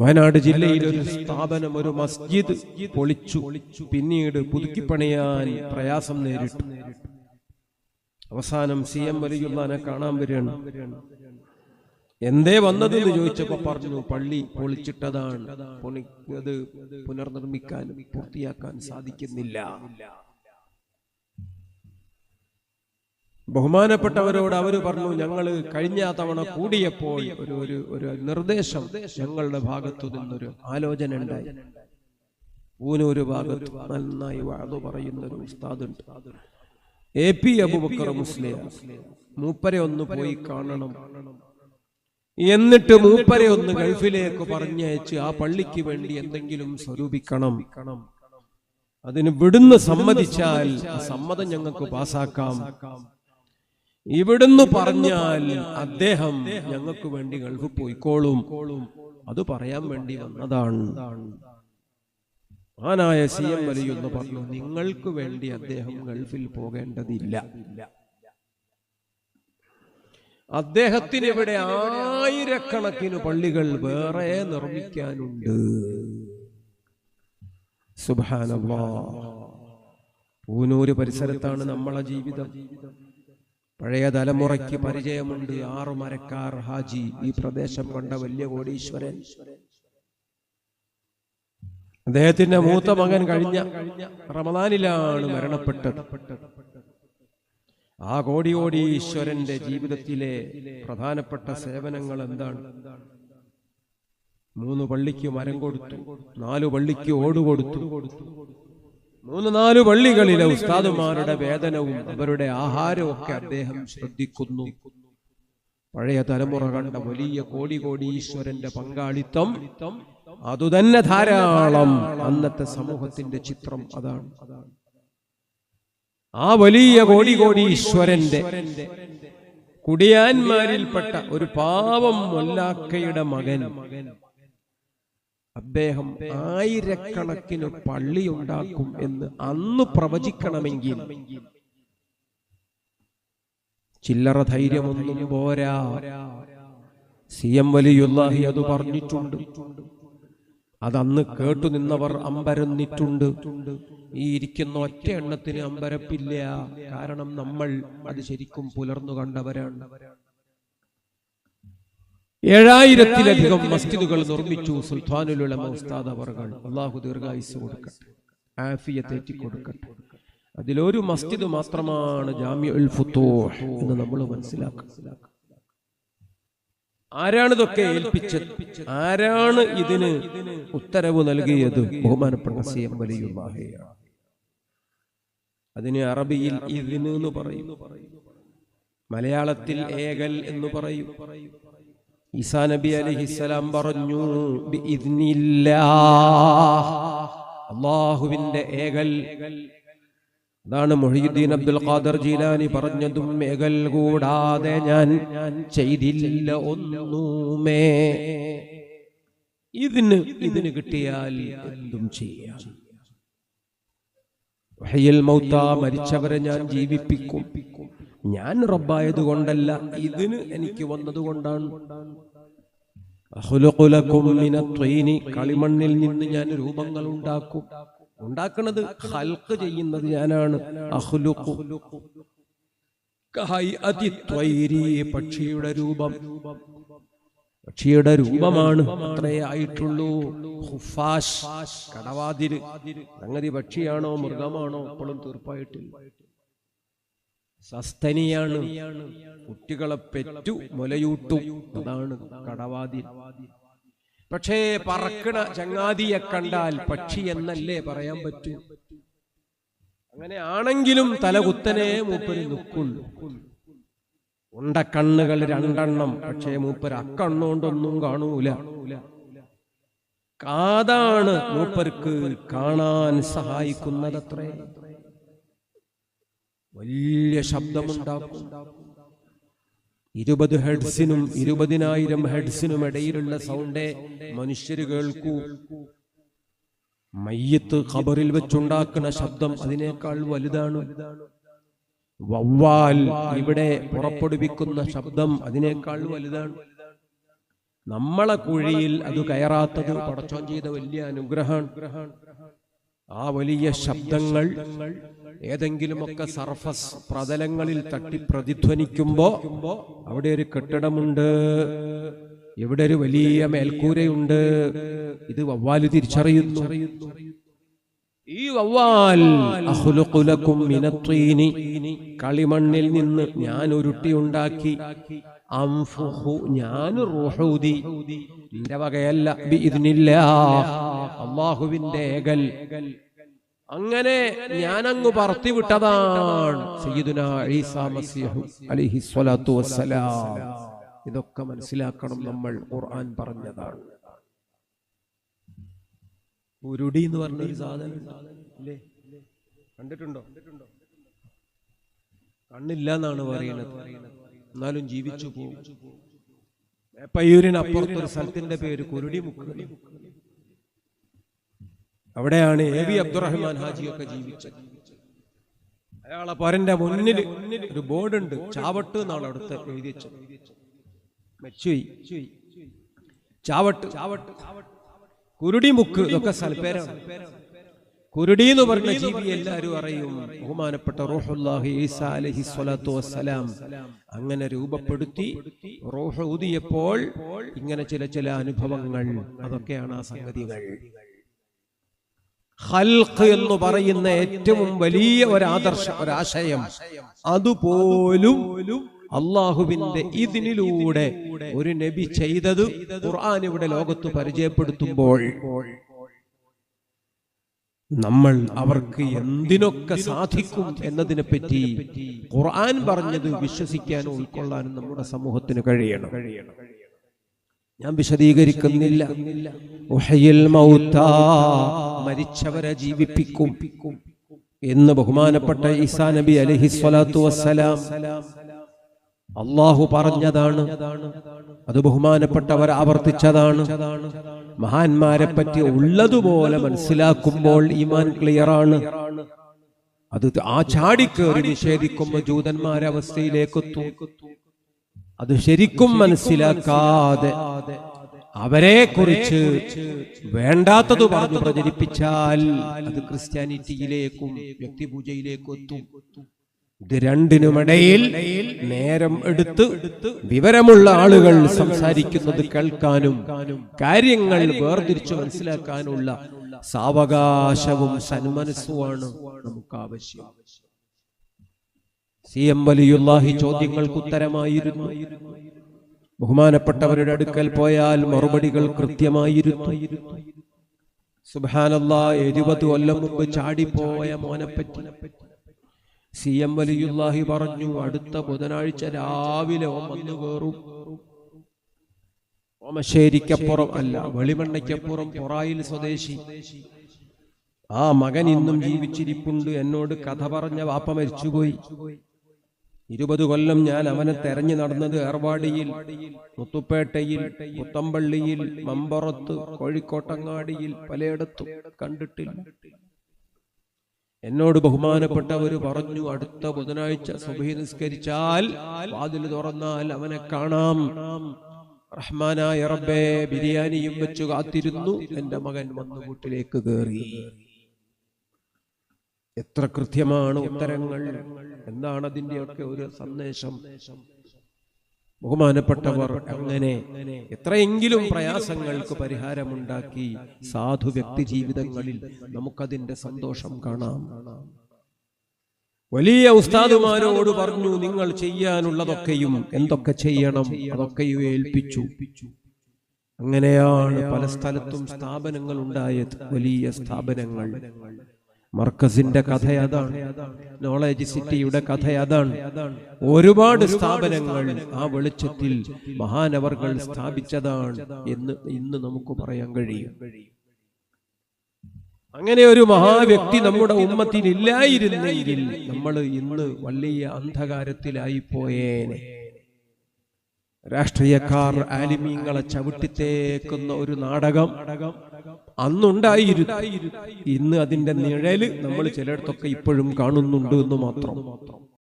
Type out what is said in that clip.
വയനാട് ജില്ലയിൽ ഒരു സ്ഥാപനം ഒരു മസ്ജിദ് പൊളിച്ചു. പിന്നീട് പുതുക്കിപ്പണിയാൻ പ്രയാസം നേരിട്ടു. അവസാനം സി എം വലിയുള്ളാനെ കാണാൻ വരികയാണ്. എന്തേ വന്നത് എന്ന് ചോദിച്ചപ്പോ പറഞ്ഞു പള്ളി പൊളിച്ചിട്ടതാണ്. പുനർനിർമ്മിക്കാനും അത് പുനർനിർമ്മിക്കാൻ പൂർത്തിയാക്കാൻ സാധിക്കുന്നില്ല. ബഹുമാനപ്പെട്ടവരോട് അവർ പറഞ്ഞു ഞങ്ങൾ കഴിഞ്ഞ തവണ കൂടിയപ്പോൾ ഒരു ഒരു ഒരു നിർദ്ദേശം ഞങ്ങളുടെ ഭാഗത്തു നിന്നൊരു ആലോചന ഉണ്ടായി. ഊനൂര് ഭാഗത്ത് നന്നായി വാതു പറയുന്ന ഒരു ഉസ്താദുണ്ട്. എ പി അബുബക്കർ മുസ്ലിം മൂപ്പരെ ഒന്ന് പോയി കാണണം. എന്നിട്ട് മൂപ്പരെ ഒന്ന് ഗൾഫിലേക്ക് പറഞ്ഞയച്ച് ആ പള്ളിക്ക് വേണ്ടി എന്തെങ്കിലും സ്വരൂപിക്കണം. അതിന് വിടുന്ന് സമ്മതിച്ചാൽ സമ്മതം ഞങ്ങൾക്ക് പാസാക്കാം. ഇവിടുന്ന് പറഞ്ഞാൽ അദ്ദേഹം ഞങ്ങൾക്ക് വേണ്ടി ഗൾഫ് പോയിക്കോളും. അത് പറയാൻ വേണ്ടി വന്നതാണ്. ആനായ സി എം വലിയൊന്ന് പറഞ്ഞു നിങ്ങൾക്ക് വേണ്ടി അദ്ദേഹം ഗൾഫിൽ പോകേണ്ടതില്ല. അദ്ദേഹത്തിന് ഇവിടെ ആയിരക്കണക്കിന് പള്ളികൾ വേറെ നിർമ്മിക്കാനുണ്ട്. സുബാനല്ലാ പൂനൂര് പരിസരത്താണ് നമ്മളെ ജീവിതം. പഴയ തലമുറയ്ക്ക് പരിചയമുണ്ട് ആറു മരക്കാർ ഹാജി. ഈ പ്രദേശം കണ്ട വലിയ കോടീശ്വരൻ. അദ്ദേഹത്തിന്റെ മൂത്ത മകൻ കഴിഞ്ഞ റമദാനിലാണ് മരണപ്പെട്ടത്. ആ കോടി കോടീശ്വരന്റെ ജീവിതത്തിലെ പ്രധാനപ്പെട്ട സേവനങ്ങൾ എന്താണ്? മൂന്ന് പള്ളിക്ക് മരം കൊടുത്തു നാലു പള്ളിക്ക് ഓട് കൊടുത്തു മൂന്ന് നാല് പള്ളികളിലെ ഉസ്താദുമാരുടെ വേതനവും അവരുടെ ആഹാരവും ഒക്കെ അദ്ദേഹം ശ്രദ്ധിക്കുന്നു. പഴയ തലമുറ കണ്ട വലിയ കോടി കോടീശ്വരന്റെ പങ്കാളിത്തം അതുതന്നെ ധാരാളം. അന്നത്തെ സമൂഹത്തിന്റെ ചിത്രം അതാണ്. ആ വലിയ കോടി കോടീശ്വരന്റെ കുടിയാന്മാരിൽപ്പെട്ട ഒരു പാവം മൊല്ലാക്കയുടെ മകൻ. അദ്ദേഹം ആയിരക്കണക്കിന് പള്ളി ഉണ്ടാക്കും എന്ന് അന്ന് പ്രവചിക്കണമെങ്കിൽ ചില്ലറ ധൈര്യമൊന്നും പോരാ. സി എം വലിയുല്ലാഹി അത് പറഞ്ഞിട്ടുണ്ട്. അതന്ന് കേട്ടു നിന്നവർ അമ്പരന്നിട്ടുണ്ട്. ഈ ഇരിക്കുന്ന ഒറ്റ എണ്ണത്തിന് അമ്പരപ്പില്ല. കാരണം നമ്മൾ അത് ശരിക്കും പുലർന്നു കണ്ടവരാണ്. ഏഴായിരത്തിലധികം മസ്ജിദുകൾ നിർമ്മിച്ചു സുൽത്താനുലുള്ള ഉസ്താദ് അവർകൾ. അള്ളാഹു ദീർഘായുസ് കൊടുക്കട്ടെ. ആഫിയത്തേറ്റി കൊടുക്കട്ടെ അതിലൊരു മസ്ജിദ് മാത്രമാണ് എന്ന് നമ്മൾ മനസ്സിലാക്കുക ആരാണ് ഇതൊക്കെ ഏൽപ്പിച്ചത്? ആരാണ് ഇതിന് ഉത്തരവ് നൽകിയത്? ബഹുമാനപ്പെട്ട സി എം വലിയുള്ളാഹയാണ് അതിന് അറബിയിൽ ഇതിന് എന്ന് പറയും. മലയാളത്തിൽ ഏകൽ എന്ന് പറയും. ഈസാ നബി അലഹിസ്സലാം പറഞ്ഞു അള്ളാഹുവിന്റെ ഏകൽ. അതാണ് മൊഹീദ്ദീൻ അബ്ദുൽ ഖാദർ ജീലാനി പറഞ്ഞതും ഏകൽ കൂടാതെ ഞാൻ ചെയ്തില്ല ഒന്നുമേ. ഇതിന് ഇതിന് കിട്ടിയാൽ എന്തും ചെയ്യാം. വഹയിൽ മൗത്ത മരിച്ചവരെ ഞാൻ ജീവിപ്പിക്കും. ഞാൻ റബ്ബായത് കൊണ്ടല്ല ഇതിന് എനിക്ക് വന്നതുകൊണ്ടാണ് കളിമണ്ണിൽ നിന്ന് ഞാൻ രൂപങ്ങൾ ഉണ്ടാക്കും. ഉണ്ടാക്കുന്നത് ഹൽക്ക് ചെയ്യുന്നത് ഞാനാണ്. പക്ഷിയുടെ രൂപം. പക്ഷിയുടെ രൂപമാണ് അത്രേ ആയിട്ടുള്ളൂ. കടവാതിര്. സംഗതി പക്ഷിയാണോ മൃഗമാണോ അപ്പോഴും തീർപ്പായിട്ടില്ല. സസ്തനിയാണ്. കുട്ടികളെ പെറ്റു മുലയൂട്ടും. അതാണ് കടവാതി പക്ഷേ പറക്കണ ചങ്ങാതിയെ കണ്ടാൽ പക്ഷി എന്നല്ലേ പറയാൻ പറ്റൂ? അങ്ങനെ ആണെങ്കിലും തലകുത്തനെ മൂപ്പര് നിൽക്കുള്ളൂ ഉണ്ട കണ്ണുകൾ രണ്ടെണ്ണം പക്ഷേ മൂപ്പര് അക്കണ്ണോണ്ടൊന്നും കാണൂല. കാതാണ് മൂപ്പർക്ക് കാണാൻ സഹായിക്കുന്നതത്രേ. വലിയ ശബ്ദമുണ്ടാക്കും. ഇരുപത് ഹെഡ്സിനും ഇരുപതിനായിരം ഹെഡ്സിനും ഇടയിലുള്ള സൗണ്ടേ മനുഷ്യർ കേൾക്കൂ. മയ്യത്ത് ഖബറിൽ വെച്ചുണ്ടാക്കുന്ന ശബ്ദം അതിനേക്കാൾ വലുതാണ്. വവ്വാൽ ഇവിടെ പുറപ്പെടുവിക്കുന്ന ശബ്ദം അതിനേക്കാൾ വലുതാണ്. നമ്മളെ കുഴിയിൽ അത് കയറാത്തത് പടച്ചോൻ ചെയ്ത വലിയ അനുഗ്രഹമാണ്. ആ വലിയ ശബ്ദങ്ങൾ ഏതെങ്കിലുമൊക്കെ സർഫസ് പ്രതലങ്ങളിൽ തട്ടി പ്രതിധ്വനിക്കുമ്പോ അവിടെ ഒരു കെട്ടിടമുണ്ട്. ഇവിടെ ഒരു വലിയ മേൽക്കൂരയുണ്ട്. ഇത് വവ്വാൽ തിരിച്ചറിയുന്നു. ഈ വവ്വാൽ കളിമണ്ണിൽ നിന്ന് ഞാൻ ഉരുട്ടിയുണ്ടാക്കി. അംഫുഹു ഞാൻ റുഹൂദി. നിന്റെ വകയല്ല ഇതിനില്ല അള്ളാഹുവിന്റെ ഏകൽ. അങ്ങനെ ഞാൻ അങ്ങ് പറത്തി വിട്ടതാണ് സയ്യിദുന ഈസാ മസീഹു അലൈഹി സ്വലാത്തു വസ്സലാം. ഇതൊക്കെ മനസ്സിലാക്കണം നമ്മൾ ഖുർആൻ പറഞ്ഞതാണ്. ഉരുടി എന്ന് പറഞ്ഞ ഒരു സാധനം കണ്ടിട്ടുണ്ടോ കണ്ടിട്ടുണ്ടോ? കണ്ണില്ല എന്നാണ് പറയുന്നത്. എന്നാലും ജീവിച്ചു പോകും. പയ്യൂരിനപ്പുറത്തൊരു സ്ഥലത്തിന്റെ പേര് കുരുടി മുക്ക് അവിടെയാണ് എ വി അബ്ദുറഹ്മാൻ ഹാജിയൊക്കെ ജീവിച്ചത്. അയാളെ പരന്റെ മുന്നിൽ ഒരു ബോർഡ് ഉണ്ട് ചാവട്ട് എന്നാണ് അവിടുത്തെ എഴുതി വെച്ചത്. മെച്ചുയി. ചാവട്ട്. ചാവട്ട്. കുരുടി മുക്ക് ഇതൊക്കെ സ്ഥലപ്പേരാണ്. കുരുടി എന്ന് പറഞ്ഞ ജീവി എല്ലാവരും അറിയും. ബഹുമാനപ്പെട്ട റൂഹുല്ലാഹി ഈസ അലഹി സ്വലാത്തു വസ്സലാം. അങ്ങനെ രൂപപ്പെടുത്തി റോഹ ഊതിയപ്പോൾ ഇങ്ങനെ ചില ചില അനുഭവങ്ങൾ. അതൊക്കെയാണ് ആ സംഗതികൾ. ഹൽഖ് എന്ന് പറയുന്ന ഏറ്റവും വലിയ ഒരാദർശ ഒരാശയം. അതുപോലും അള്ളാഹുവിന്റെ ഇതിനിലൂടെ ഒരു നബി ചെയ്തത് ഖുർആൻ ഇവിടെ ലോകത്ത് പരിചയപ്പെടുത്തുമ്പോൾ. നമ്മൾ അവർക്ക് എന്തിനൊക്കെ സാധിക്കും എന്നതിനെ പറ്റി ഖുർആൻ പറഞ്ഞത് വിശ്വസിക്കാനും ഉൾക്കൊള്ളാനും നമ്മുടെ സമൂഹത്തിന് കഴിയണം. ഞാൻ വിശദീകരിക്കുന്നില്ല. മരിച്ചവരെ ജീവിപ്പിക്കും എന്ന് ബഹുമാനപ്പെട്ട ഈസാ നബി അലഹി സ്വലാത്തു വസ്സലാം അള്ളാഹു പറഞ്ഞതാണ്. അത് ബഹുമാനപ്പെട്ടവർ ആവർത്തിച്ചതാണ്. മഹാന്മാരെ പറ്റി ഉള്ളതുപോലെ മനസ്സിലാക്കുമ്പോൾ ഈമാൻ ക്ലിയർ ആണ്. അത് ആ ചാടിക്കേറി നിഷേധിക്കുമ്പോൾ ജൂതന്മാരെ അവസ്ഥയിലേക്ക് അത് ശരിക്കും മനസ്സിലാക്കാതെ അവരെ കുറിച്ച് വേണ്ടാത്തത് പറഞ്ഞു പ്രചരിപ്പിച്ചാൽ അത് ക്രിസ്ത്യാനിറ്റിയിലേക്കും വ്യക്തിപൂജയിലേക്കും ഇത് രണ്ടിനുമിടയിൽ നേരം എടുത്ത് വിവരമുള്ള ആളുകൾ സംസാരിക്കുന്നത് കേൾക്കാനും കാര്യങ്ങൾ വേർതിരിച്ചു മനസ്സിലാക്കാനുള്ള സാവകാശവും സന്മനസ്സുമാണ് നമുക്ക് ആവശ്യം സി എം വലിയുല്ലാഹി ചോദ്യങ്ങൾക്ക് ഉത്തരമായിരുന്നു. ബഹുമാനപ്പെട്ടവരുടെ അടുക്കൽ പോയാൽ മറുപടികൾ കൃത്യമായിരുന്നു. സുബാനല്ലാ എഴുപത് കൊല്ലം മുമ്പ് ചാടിപ്പോയ മോനെപ്പറ്റി. സി എം വലിയുല്ലാഹി പറഞ്ഞു അടുത്ത ബുധനാഴ്ച രാവിലെ ഒന്ന് വന്നു കയറും ഓമശ്ശേരിക്കപ്പുറം അല്ല വെളിമണ്ണയ്ക്കപ്പുറം പൊറായിൽ സ്വദേശി. ആ മകൻ ഇന്നും ജീവിച്ചിരിപ്പുണ്ട് എന്നോട് കഥ പറഞ്ഞ വാപ്പ മരിച്ചുപോയി. ഇരുപത് കൊല്ലം ഞാൻ അവനെ തെരഞ്ഞു നടന്നത് ഏർവാടിയിൽ മുത്തുപ്പേട്ടയിൽ പുത്തമ്പള്ളിയിൽ മമ്പറത്ത് കോഴിക്കോട്ടങ്ങാടിയിൽ പലയിടത്തും കണ്ടിട്ടില്ല. എന്നോട് ബഹുമാനപ്പെട്ടവർ പറഞ്ഞു അടുത്ത ബുധനാഴ്ച സുബഹി നിസ്കരിച്ചാൽ വാതിൽ തുറന്നാൽ അവനെ കാണാം. റഹ്മാനായ റബ്ബേ ബിരിയാണിയും വെച്ചു കാത്തിരുന്നു. എന്റെ മകൻ വന്ന് വീട്ടിലേക്ക് കയറി എത്ര കൃത്യമാണ് ഉത്തരങ്ങൾ. എന്താണ് അതിന്റെയൊക്കെ ഒരു സന്ദേശം. ബഹുമാനപ്പെട്ടവർ അങ്ങനെ എത്രയെങ്കിലും പ്രയാസങ്ങൾക്ക് പരിഹാരമുണ്ടാക്കി സാധു വ്യക്തി ജീവിതങ്ങളിൽ നമുക്കതിന്റെ സന്തോഷം കാണാം. വലിയ ഉസ്താദുമാരോട് പറഞ്ഞു നിങ്ങൾ ചെയ്യാനുള്ളതൊക്കെയും എന്തൊക്കെ ചെയ്യണം അതൊക്കെയും ഏൽപ്പിച്ചു. അങ്ങനെയാണ് പല സ്ഥലത്തും സ്ഥാപനങ്ങൾ ഉണ്ടായത് വലിയ സ്ഥാപനങ്ങൾ. മർക്കസിന്റെ കഥ അതാണ്. നോളജ് സിറ്റിയുടെ കഥ അതാണ്. ഒരുപാട് സ്ഥാപനങ്ങൾ ആ വെളിച്ചത്തിൽ മഹാനവർകൾ സ്ഥാപിച്ചതാണ് എന്ന് ഇന്ന് നമുക്ക് പറയാൻ കഴിയും. അങ്ങനെ ഒരു മഹാവ്യക്തി നമ്മുടെ ഉമ്മത്തിൽ ഇല്ലായിരുന്നെങ്കിൽ നമ്മൾ ഇന്ന് വലിയ അന്ധകാരത്തിലായി പോയേനെ. രാഷ്ട്രീയക്കാർ ആലിമീങ്ങളെ ചവിട്ടിത്തേക്കുന്ന ഒരു നാടകം. അന്നുണ്ടായിരുന്നു ഇന്ന് അതിന്റെ നിഴൽ നമ്മൾ ചിലയിടത്തൊക്കെ ഇപ്പോഴും കാണുന്നുണ്ട് എന്ന് മാത്രം.